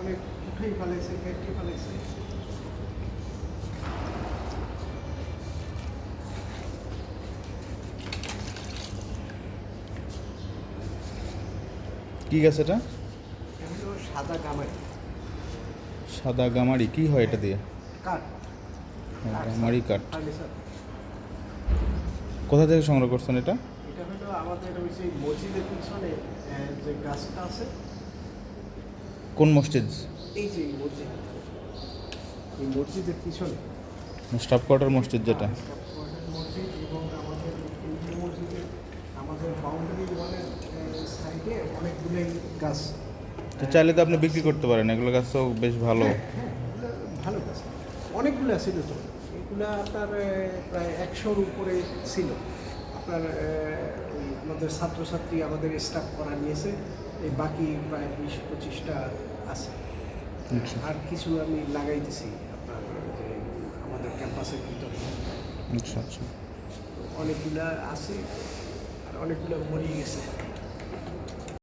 অনেক উঠেই ফেলাইছে কেটে ফেলাইছে। কি গাছ এটা? সাদা গামারি। সাদা গামারি কি হয় এটা দিয়ে? কাঠ। গামারি কাঠ। কোথা থেকে সংগ্রহ করছেন এটা? এটা হলো আমাদের ওই যে মসজিদের পিছনে যে গাছটা আছে কোন মসজিদ? এই যে মসজিদ। এই মসজিদের পিছনে। স্টাফ কোয়ার্টার মসজিদ যেটা। গাছ। তো চাইলে তো আপনি বিক্রি করতে পারেন এগুলো গাছ তো বেশ ভালো। হ্যাঁ, হ্যাঁ, ভালো গাছ। অনেকগুলো ছিল তো। এগুলো আপনার প্রায় একশোর উপরে ছিল। আপনার আমাদের ছাত্রছাত্রী আমাদের স্টাফ করা নিয়েছে। এই বাকি প্রায় বিশ পঁচিশটা আছে। আচ্ছা। আর কিছু আমি লাগাই দিছি আপনার যে আমাদের ক্যাম্পাসের ভিতরে। আচ্ছা আচ্ছা। অনেকগুলা আছে আর অনেকগুলো মরিয়ে গেছে।